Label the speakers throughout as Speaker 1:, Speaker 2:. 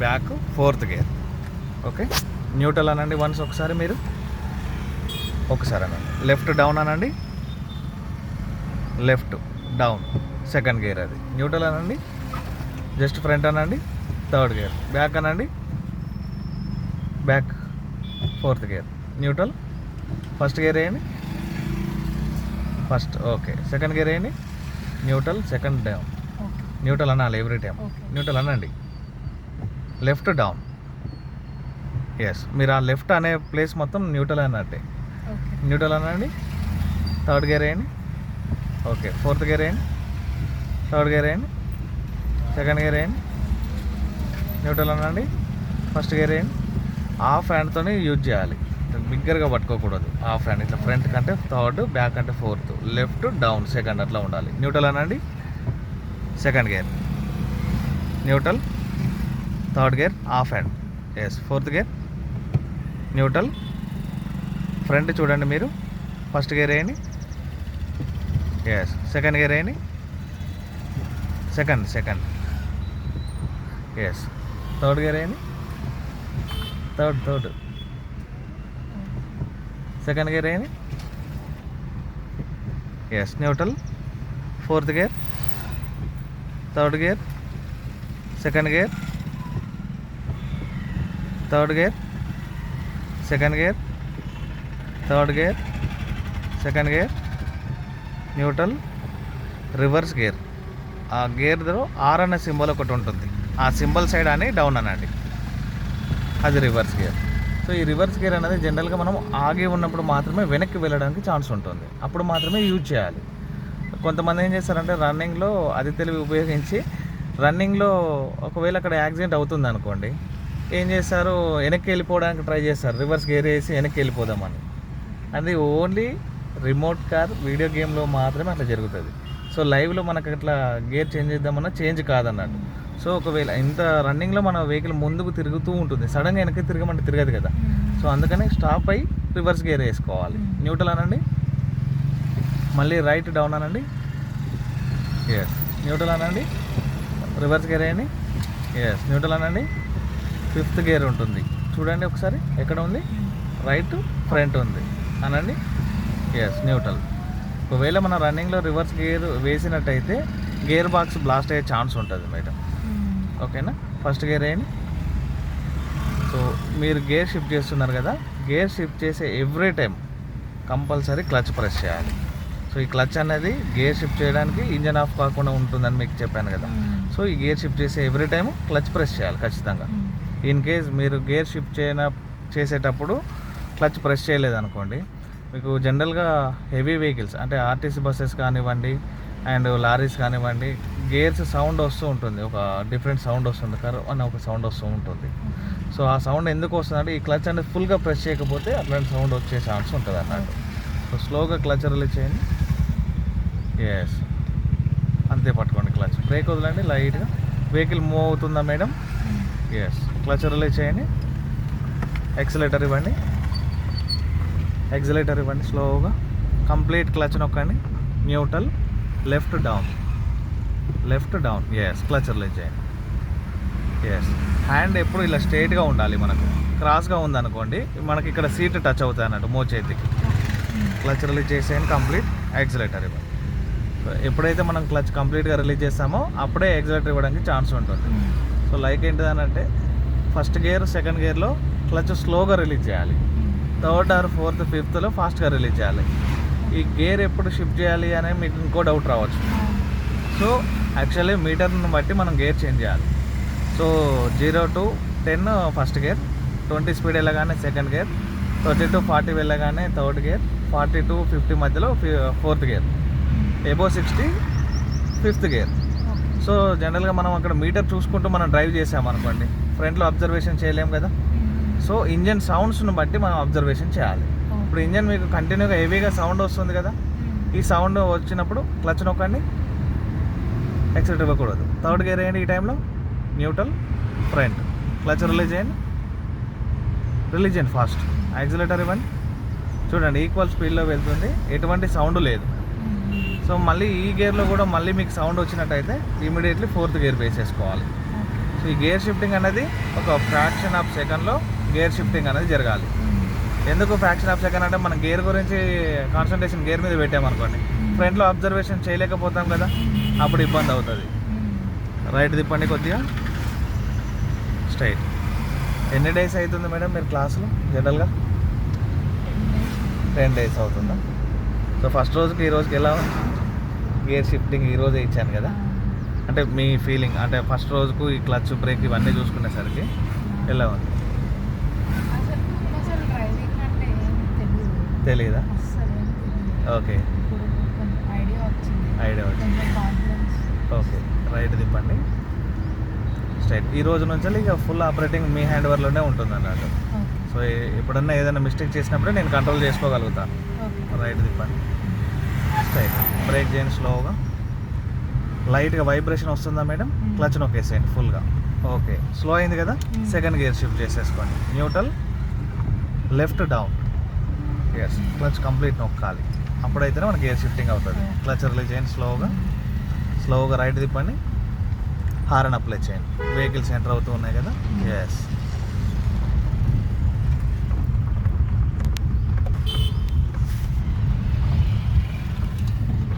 Speaker 1: Back fourth gear. Okay? Neutral అనండి. Once ఒకసారి మీరు. ఒకసారి అనండి. లెఫ్ట్ డౌన్ అనండి. Left down. సెకండ్ గేర్ అది. న్యూట్రల్ అనండి. జస్ట్ ఫ్రంట్ అనండి. Third gear. బ్యాక్ అనండి. Back fourth gear. Neutral? First gear వేయండి. First okay. సెకండ్ గేర్ వేయండి. Neutral second down. న్యూట్రల్ అనాలి ఎవ్రీ టైం. న్యూట్రల్ అనండి. Left down. ఎస్ మీరు ఆ లెఫ్ట్ అనే ప్లేస్ మొత్తం న్యూట్రల్ అన్నట్టే. న్యూట్రల్ అనండి. థర్డ్ గేర్ వేయండి. ఓకే ఫోర్త్ గేర్ వేయండి. థర్డ్ గేర్ వేయండి. సెకండ్ గేర్ వేయండి. న్యూట్రల్ అనండి. ఫస్ట్ గేర్ వేయండి. హాఫ్ హ్యాండ్తో యూజ్ చేయాలి. బిగ్గర్గా పట్టుకోకూడదు. హాఫ్ హ్యాండ్ ఇట్లా ఫ్రంట్ కంటే థర్డ్ బ్యాక్ అంటే ఫోర్త్. లెఫ్ట్ డౌన్ సెకండ్ అట్లా ఉండాలి. న్యూట్రల్ అనండి. Second gear. Neutral. Third gear half hand yes fourth gear neutral. Front చూడండి మీరు. ఫస్ట్ గేర్ వేయండి ఎస్ సెకండ్ గేర్ వేయండి second second yes third gear వేయండి థర్డ్ థర్డ్ సెకండ్ గేర్ వేయండి yes neutral. Fourth gear third gear second gear. Third gear second gear third gear second gear neutral reverse gear ఆ గేర్లో are అనే symbol ఒకటి ఉంటుంది. ఆ symbol side అని down అనండి. అది రివర్స్ గేర్ సో ఈ రివర్స్ గేర్ అనేది జనరల్గా మనం ఆగి ఉన్నప్పుడు మాత్రమే వెనక్కి వెళ్ళడానికి ఛాన్స్ ఉంటుంది. అప్పుడు మాత్రమే యూజ్ చేయాలి. కొంతమంది ఏం చేస్తారంటే రన్నింగ్లో అది తెలివి ఉపయోగించి రన్నింగ్లో ఒకవేళ అక్కడ యాక్సిడెంట్ అవుతుంది అనుకోండి ఏం చేశారు వెనక్కి వెళ్ళిపోవడానికి ట్రై చేస్తారు. రివర్స్ గేర్ వేసి వెనక్కి వెళ్ళిపోదామని. అది ఓన్లీ రిమోట్ కార్ వీడియో గేమ్లో మాత్రమే అట్లా జరుగుతుంది. సో లైవ్లో మనకు అట్లా గేర్ చేంజ్ చేద్దామన్నా చేంజ్ కాదన్నట్టు. సో ఒకవేళ ఇంత రన్నింగ్లో మన వెహికల్ ముందుకు తిరుగుతూ ఉంటుంది. సడన్గా వెనక్కి తిరగమంటే తిరగదు కదా. సో అందుకని స్టాప్ అయ్యి రివర్స్ గేర్ వేసుకోవాలి. న్యూట్రల్ అనండి? మళ్ళీ రైట్ డౌన్ అనండి? ఎస్ న్యూట్రల్ అనండి? రివర్స్ గేర్ వేయండి? ఎస్ న్యూట్రల్ అనండి? ఫిఫ్త్ గేర్ ఉంటుంది. చూడండి ఒకసారి ఎక్కడ ఉంది? రైట్ ఫ్రంట్ ఉంది. అనండి? ఎస్ న్యూట్రల్ ఒకవేళ మన రన్నింగ్లో రివర్స్ గేర్ వేసినట్టయితే గేర్ బాక్స్ బ్లాస్ట్ అయ్యే ఛాన్స్ ఉంటుంది మేడం. ఓకేనా? ఫస్ట్ గేర్ వేయండి సో మీరు గేర్ షిఫ్ట్ చేస్తున్నారు కదా గేర్ షిఫ్ట్ చేసే every time compulsory clutch press చేయాలి. సో ఈ క్లచ్ అనేది గేర్ షిఫ్ట్ చేయడానికి ఇంజన్ ఆఫ్ కాకుండా ఉంటుందని మీకు చెప్పాను కదా. సో ఈ గేర్ షిఫ్ట్ చేసే ఎవ్రీ టైం క్లచ్ ప్రెస్ చేయాలి ఖచ్చితంగా. ఇన్ కేస్ మీరు గేర్ షిఫ్ట్ చేయన చేసేటప్పుడు క్లచ్ ప్రెస్ చేయలేదు అనుకోండి మీకు జనరల్గా హెవీ వెహికల్స్ అంటే ఆర్టీసీ బస్సెస్ కానివ్వండి అండ్ లారీస్ కానివ్వండి గేర్స్ సౌండ్ వస్తూ ఉంటుంది. ఒక డిఫరెంట్ సౌండ్ వస్తుంది. కర్ అని ఒక సౌండ్ వస్తూ ఉంటుంది. సో ఆ సౌండ్ ఎందుకు వస్తుందంటే ఈ క్లచ్ అనేది ఫుల్గా ప్రెస్ చేయకపోతే అట్లాంటి సౌండ్ వచ్చే ఛాన్స్ ఉంటుంది అన్నట్టు సో స్లోగా క్లచ్ రిలీజ్ చేయండి. ఎస్ అంతే పట్టుకోండి క్లచ్ బ్రేక్ వదలండి లైట్గా వెహికల్ మూవ్ అవుతుందా మేడం ఎస్ క్లచ్ రిలీజ్ చేయండి. ఎక్సలేటర్ ఇవ్వండి. ఎక్సలేటర్ ఇవ్వండి స్లోగా కంప్లీట్ క్లచ్ నొక్కండి. Neutral left down left down yes clutch release చేయండి. ఎస్ హ్యాండ్ ఎప్పుడు ఇలా స్ట్రైట్గా ఉండాలి మనకు. క్రాస్గా ఉందనుకోండి మనకి ఇక్కడ సీట్ టచ్ అవుతాయి అన్నట్టు మో చేతికి. క్లచ్ రిలీజ్ చేసేయండి కంప్లీట్ ఎక్సలేటర్ ఇవ్వండి. సో ఎప్పుడైతే మనం క్లచ్ కంప్లీట్గా రిలీజ్ చేస్తామో అప్పుడే ఎక్సలేటర్ ఇవ్వడానికి ఛాన్స్ ఉంటుంది. సో లైక్ ఏంటిదనంటే ఫస్ట్ గేర్ సెకండ్ గేర్లో క్లచ్ స్లోగా రిలీజ్ చేయాలి. థర్డ్ ఆర్ ఫోర్త్ ఫిఫ్త్లో ఫాస్ట్గా రిలీజ్ చేయాలి. ఈ గేర్ ఎప్పుడు షిఫ్ట్ చేయాలి అనే మీకు ఇంకో డౌట్ రావచ్చు. సో యాక్చువల్లీ మీటర్ని బట్టి మనం గేర్ చేంజ్ చేయాలి. So zero to ten first gear twenty speed వెళ్ళగానే second gear thirty to forty వెళ్ళగానే third gear forty to fifty మధ్యలో fourth gear above sixty fifth gear. So జనరల్గా మనం అక్కడ మీటర్ చూసుకుంటూ మనం డ్రైవ్ చేసామనుకోండి ఫ్రంట్లో అబ్జర్వేషన్ చేయలేం కదా. సో ఇంజన్ సౌండ్స్ను బట్టి మనం అబ్జర్వేషన్ చేయాలి. ఇప్పుడు ఇంజన్ మీకు కంటిన్యూగా హెవీగా సౌండ్ వస్తుంది కదా. ఈ సౌండ్ వచ్చినప్పుడు క్లచ్ నొక్కండి. ఎక్సెట్ ఇవ్వకూడదు. థర్డ్ గేర్ వేయండి ఈ టైంలో. Neutral front. క్లచ్ రిలీజ్ చేయండి. రిలీజ్ చేయండి ఫాస్ట్. యాక్సిలేటర్ ఇవ్వండి. చూడండి ఈక్వల్ స్పీడ్లో వెళ్తుంది. ఎటువంటి సౌండ్ లేదు. సో మళ్ళీ ఈ గేర్లో కూడా మళ్ళీ మీకు సౌండ్ వచ్చినట్టయితే ఇమీడియట్లీ ఫోర్త్ గేర్ వేసేసుకోవాలి సో ఈ గేర్ షిఫ్టింగ్ అనేది ఒక ఫ్రాక్షన్ ఆఫ్ సెకండ్లో గేర్ షిఫ్టింగ్ అనేది జరగాలి. ఎందుకు ఫ్రాక్షన్ ఆఫ్ సెకండ్ అంటే మనం గేర్ గురించి కాన్సన్ట్రేషన్ గేర్ మీద పెట్టామనుకోండి ఫ్రంట్లో అబ్జర్వేషన్ చేయలేకపోతాం కదా అప్పుడు ఇబ్బంది అవుతుంది. రైట్ తిప్పండి కొద్దిగా. స్ట్రైట్ ఎన్ని డేస్ అవుతుంది మేడం మీరు క్లాసులు జనరల్గా టెన్ డేస్ అవుతుందా? సో ఫస్ట్ రోజుకి ఈ రోజుకి ఎలా ఉంది? గేర్ షిఫ్టింగ్ ఈ రోజే ఇచ్చాను కదా. అంటే మీ ఫీలింగ్ అంటే ఫస్ట్ రోజుకు ఈ క్లచ్ బ్రేక్ ఇవన్నీ చూసుకునేసరికి ఎలా ఉంది?
Speaker 2: తెలియదు
Speaker 1: ఓకే.
Speaker 2: ఐడియా వచ్చింది.
Speaker 1: ఓకే. రైట్ తిప్పండి. స్ట్రైట్ ఈ రోజు నుంచి ఇక ఫుల్ ఆపరేటింగ్ మీ హ్యాండ్ ఓవర్లోనే ఉంటుంది అన్నట్టు సో ఎప్పుడన్నా ఏదైనా మిస్టేక్ చేసినప్పుడే నేను కంట్రోల్ చేసుకోగలుగుతాను రైట్ తిప్పండి. బ్రేక్ చేయండి స్లోగా లైట్గా వైబ్రేషన్ వస్తుందా మేడం. క్లచ్ నొక్కేసేయండి ఫుల్గా ఓకే స్లో అయింది కదా. సెకండ్ గేర్ షిఫ్ట్ చేసేసుకోండి. Neutral left down yes clutch complete నొక్కాలి. అప్పుడైతేనే మనకి గేర్ షిఫ్టింగ్ అవుతుంది. క్లచ్ రిలీజ్ చేయండి స్లోగా స్లోగా రైట్ తిప్పండి హారన్ అప్లై చేయండి. వెహికల్స్ ఎంటర్ అవుతూ ఉన్నాయి కదా?
Speaker 2: Mm.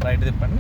Speaker 1: ரைட் இது பண்ணி